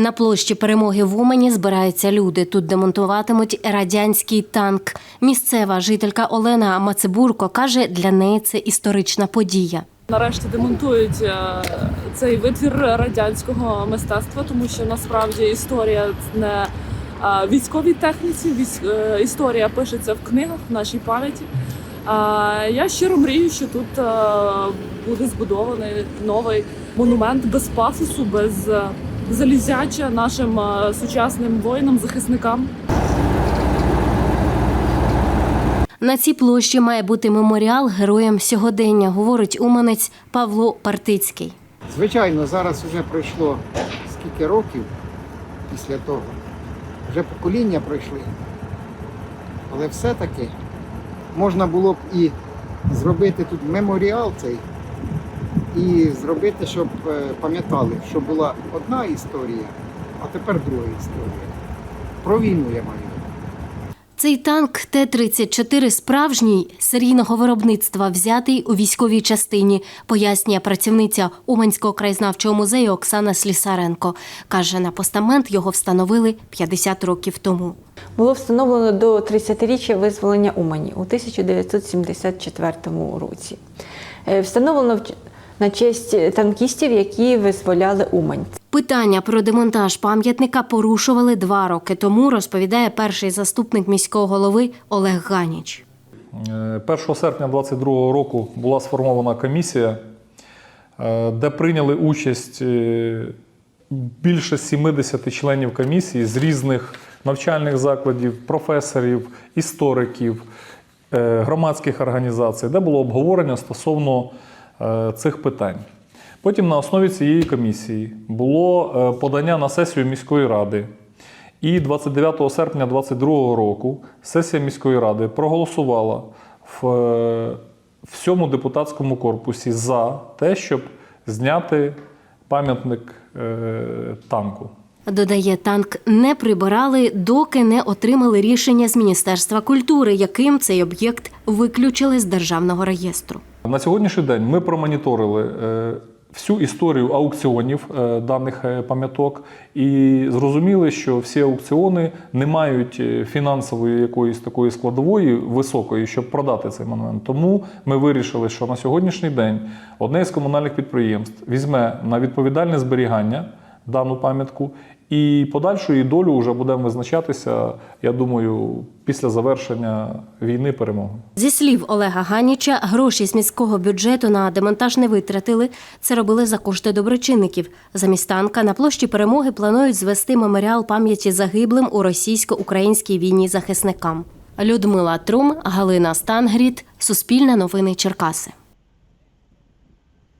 На площі перемоги в Умані збираються люди. Тут демонтуватимуть радянський танк. Місцева жителька Олена Мацебурко каже, для неї це історична подія. Нарешті демонтують е, цей витвір радянського мистецтва, тому що насправді історія не е, військовій техніці, е, історія пишеться в книгах в нашій пам'яті. Я щиро мрію, що тут буде збудований новий монумент без пафосу, без залізяча нашим е, сучасним воїнам-захисникам. На цій площі має бути меморіал героям сьогодення, говорить уманець Павло Партицький. Звичайно, зараз вже пройшло скільки років після того. Вже покоління пройшли. Але все-таки можна було б і зробити тут меморіал цей, і зробити, щоб е, пам'ятали, що була одна історія, а тепер друга історія. Про війну я маю. Цей танк Т-34 справжній серійного виробництва, взятий у військовій частині, пояснює працівниця Уманського краєзнавчого музею Оксана Слісаренко. Каже, на постамент його встановили 50 років тому. було встановлено до 30-річчя визволення Умані у 1974 році. Е, Встановлено на честь танкістів, які визволяли Умань. Питання про демонтаж пам'ятника порушували два роки тому, розповідає перший заступник міського голови Олег Ганіч. Е, 1 серпня 2022 року була сформована комісія, е, де прийняли участь е, більше 70 членів комісії з різних навчальних закладів, професорів, істориків, е, громадських організацій, де було обговорення стосовно е, цих питань. Потім на основі цієї комісії було е, подання на сесію міської ради. І 29 серпня 2022 року сесія міської ради проголосувала в е, всьому депутатському корпусі за те, щоб зняти пам'ятник е, танку. Додає, танк не прибирали, доки не отримали рішення з Міністерства культури, яким цей об'єкт виключили з державного реєстру. На сьогоднішній день ми промоніторили е, всю історію аукціонів е, даних е, пам'яток і зрозуміли, що всі аукціони не мають фінансової якоїсь такої складової високої, щоб продати цей монумент. Тому ми вирішили, що на сьогоднішній день одне із комунальних підприємств візьме на відповідальне зберігання дану пам'ятку. І подальшу її долю вже будемо визначатися, я думаю, після завершення війни перемоги. Зі слів Олега Ганіча, гроші з міського бюджету на демонтаж не витратили. Це робили за кошти доброчинників. Замість танка на площі перемоги планують звести меморіал пам'яті загиблим у російсько-українській війні захисникам. Людмила Трум, Галина Стангріт, Суспільне новини Черкаси.